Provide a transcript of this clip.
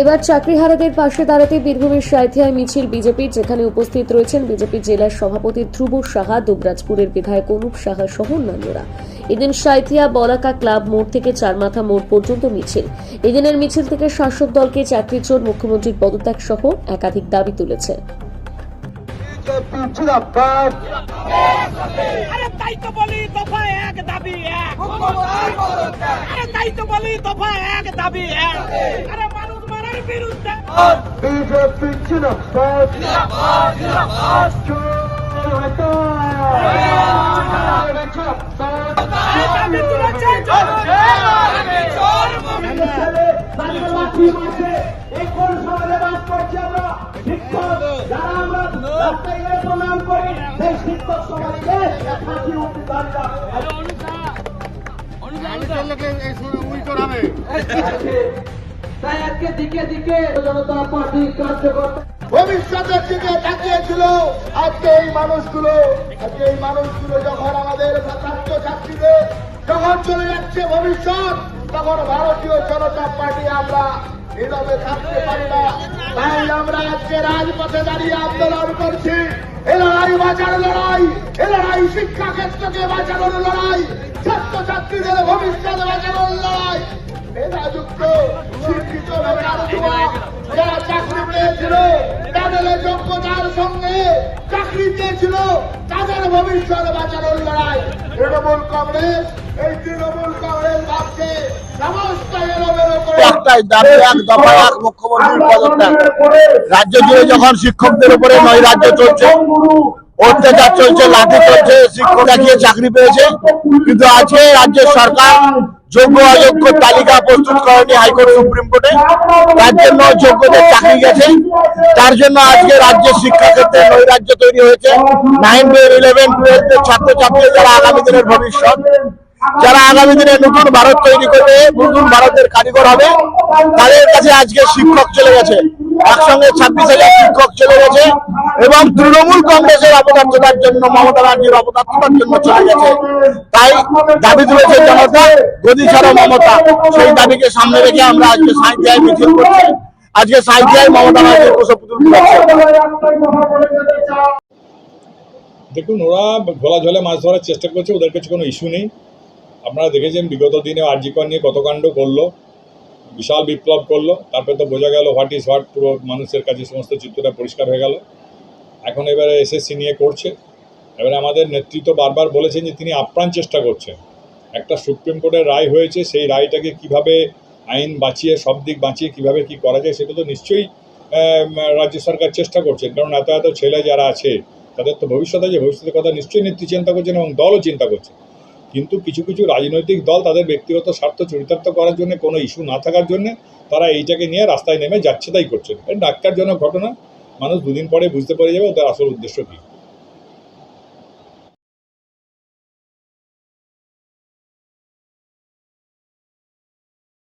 এবার চাকরিহারাদের পাশে দাঁড়াতে বীরভূমের সাঁথিয়ায় মিছিল বিজেপির, যেখানে উপস্থিত রয়েছেন বিজেপি জেলার সভাপতি ধ্রুব সাহা, দুবরাজপুরের বিধায়ক অনুপ সাহা সহ অন্যান্যরা। এদিন সাঁথিয়া বলাকা ক্লাব মোড় থেকে চারমাথা মোড় পর্যন্ত মিছিল। এদিনের মিছিল থেকে শাসক দলকে চাকরি চোর মুখ্যমন্ত্রীর পদত্যাগ সহ একাধিক দাবি তুলেছে। দফা এক দাবি এক আরে তাই তো বলি দফা এক দাবি এক আরে মানুষ মারার বিরুদ্ধে বিজেপি এই দাবি তুলেছে চলছে জনতা পার্টি কার্যকর্তা ভবিষ্যতের দিকে তাকিয়েছিল আজকে এই মানুষগুলো। আজকে এই মানুষগুলো যখন আমাদের ছাত্র ছাত্রীদের যখন চলে যাচ্ছে ভবিষ্যৎ, তখন ভারতীয় জনতা পার্টি আমরা নীরবে থাকতে পারি না। তাই আমরা আজকে রাজপথে দাঁড়িয়ে আন্দোলন করছি। এ লড়াই বাঁচার লড়াই, এ লড়াই শিক্ষা ক্ষেত্রকে বাঁচানোর লড়াই ছাত্র ছাত্রীদের ভবিষ্যৎ বাঁচানোর লড়াই। মেধাযুক্ত শিক্ষিত যারা চাকরি পেয়েছিল তাদের যোগ্যতার সঙ্গে চাকরি পেয়েছিল তাদের ভবিষ্যৎ বাঁচানোর লড়াই। তৃণমূল কংগ্রেস এই তৃণমূল কংগ্রেস ভাবছে সমস্ত এলোমেলো করে একটাই দাবি এক দফা এক মুখ্যমন্ত্রীর পদত্যাগ। রাজ্য জুড়ে যখন শিক্ষকদের উপরে নয় রাজ্য চলছে অত্যাচার চলছে লাঠি চলছে শিক্ষক দেখিয়ে চাকরি পেয়েছে। কিন্তু আজকে রাজ্যের সরকার যোগ্য অযোগ্য তালিকা প্রস্তুত করেনি হাইকোর্ট সুপ্রিম কোর্টে। তার জন্য যোগ্যদের চাকরি গেছে। তার জন্য আজকে রাজ্যের শিক্ষাক্ষেত্রে নৈরাজ্য তৈরি হয়েছে। নাইন ইলেভেন টুয়েলভের ছাত্রছাত্রী যারা আগামী দিনের ভবিষ্যৎ। যারা আগামী দিনে নতুন ভারত তৈরি করবে, নতুন ভারতের কারিগর হবে, তাদের কাছে আজকে শিক্ষক চলে গেছে। একসঙ্গে ছাব্বিশ হাজার শিক্ষক চলে গেছে এবং তৃণমূল কংগ্রেসের অপদার্থতার জন্য, মমতা ব্যানার্জির অপদার্থতার জন্য চলে গেছে। তাই দাবি তুলেছে জনতা, গদি ছাড়া মমতা, সেই দাবিকে সামনে রেখে আমরা আজকে সাঁইতিয়ায় মিছিল করছি। আজকে সাঁইতিয়ায় মমতা ব্যানার্জির কুশপুতুল দেখুন, ওরা ঘোলা জলে মাছ ধরার চেষ্টা করছে, ওদের কাছে কোনো ইস্যু নেই। আপনারা দেখেছেন, বিগত দিনে আরজিকর নিয়ে কত কাণ্ড করল, বিশাল বিপ্লব করল, তারপরে তো বোঝা গেল হোয়াট ইজ হোয়াট পুরো মানুষের কাছে সমস্ত চিত্রটা পরিষ্কার হয়ে গেল। এখন এবারে এসএসসি নিয়ে করছে। এবারে আমাদের নেতৃত্ব বারবার বলেছেন যে তিনি আপ্রাণ চেষ্টা করছেন। একটা সুপ্রিম কোর্টের রায় হয়েছে, সেই রায়টাকে কীভাবে আইন বাঁচিয়ে, সব দিক বাঁচিয়ে কীভাবে কি করা যায়, সেটা তো নিশ্চয়ই রাজ্য সরকার চেষ্টা করছেন। কারণ এত এত ছেলে যারা আছে, তাদের তো ভবিষ্যৎ আছে, ভবিষ্যতের কথা নিশ্চয়ই নেত্রী চিন্তা করছেন এবং দলও চিন্তা করছে। কিন্তু কিছু কিছু রাজনৈতিক দল তাদের ব্যক্তিগত স্বার্থ চরিতার্থ করার জন্য, কোনো ইস্যু না থাকার জন্য তারা এইটাকে নিয়ে রাস্তায় নেমে যাচ্ছে, তাই করছেন এটা ডাক্তারজনক ঘটনা। মানুষ দুদিন পরে বুঝতে পেরে যাবে ওদের আসল উদ্দেশ্য কী।